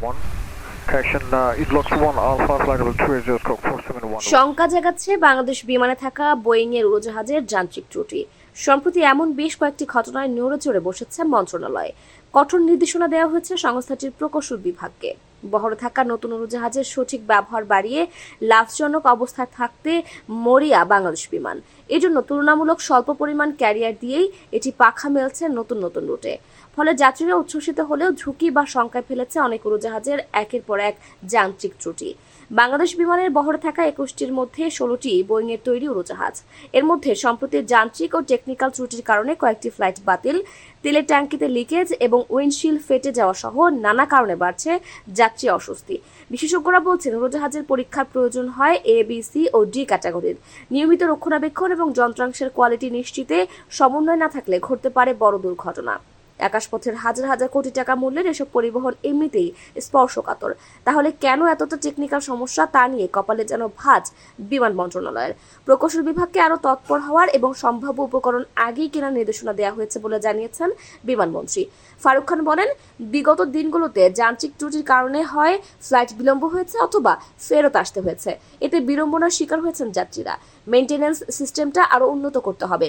1. Correction, uh, East Blocks 1 Alpha Flight Level 30 Stroke 4711. শঙ্কা জাগাচ্ছে বাংলাদেশ বিমানে থাকা বোয়িং এর উড়োজাহাজের যান্ত্রিক ত্রুটি সম্প্রতি এমন বেশ কয়েকটি ঘটনায় নড়েচড়ে বসেছে মন্ত্রণালয় কঠোর নির্দেশনা দেওয়া হয়েছে সংস্থাটির প্রকৌশল বিভাগকে বহরে থাকা নতুন উড়োজাহাজের সঠিক ব্যবহার বাড়িয়ে লাভজনক অবস্থায় থাকতে মরিয়া বাংলাদেশ বিমান। এজন্য তুলনামূলক স্বল্প পরিমাণ ক্যারিয়ার দিয়েই এটি পাখা মেলছে নতুন নতুন রুটে। ফলে যাত্রীরা উচ্ছ্বসিত হলেও ঝুঁকি বা শঙ্কায় ফেলেছে অনেক উড়োজাহাজের একের পর এক যান্ত্রিক ত্রুটি। বাংলাদেশ বিমানের বহরে থাকা একুশটির মধ্যে ষোলোটি বোয়িং এর তৈরি উড়োজাহাজ এর মধ্যে সম্প্রতি যান্ত্রিক ও টেকনিক্যাল ত্রুটির কারণে কয়েকটি ফ্লাইট বাতিল। তেলের ট্যাঙ্কিতে লিকেজ এবং উইন্ডশিল্ড ফেটে যাওয়া সহ নানা কারণে বাড়ছে যাত্রী অস্বস্তি। বিশেষজ্ঞরা বলছেন উড়োজাহাজের পরীক্ষার প্রয়োজন হয় এ বি সি ও ডি ক্যাটাগরির। নিয়মিত রক্ষণাবেক্ষণ এবং যন্ত্রাংশের কোয়ালিটি নিশ্চিতে সমন্বয় না থাকলে ঘটতে পারে বড় দুর্ঘটনা। আকাশপথের হাজার হাজার কোটি টাকা মূল্যের এসব পরিবহন এমনিতেই স্পর্শকাতর। তাহলে কেন এতটা টেকনিক্যাল সমস্যা তা নিয়ে কপালে যেন ভাজ বিমান মন্ত্রণালয়ের? প্রকৌশল বিভাগকে আরও তৎপর হওয়ার এবং সম্ভাব্য উপকরণ আগেই কেনার নির্দেশনা দেওয়া হয়েছে বলে জানিয়েছেন বিমানমন্ত্রী ফারুক খান বলেন, বিগত দিনগুলোতে যান্ত্রিক ত্রুটির কারণে হয় ফ্লাইট বিলম্ব হয়েছে অথবা ফেরত আসতে হয়েছে। এতে বিড়ম্বনার শিকার হয়েছেন যাত্রীরা। মেনটেন্যান্স সিস্টেমটা আরও উন্নত করতে হবে।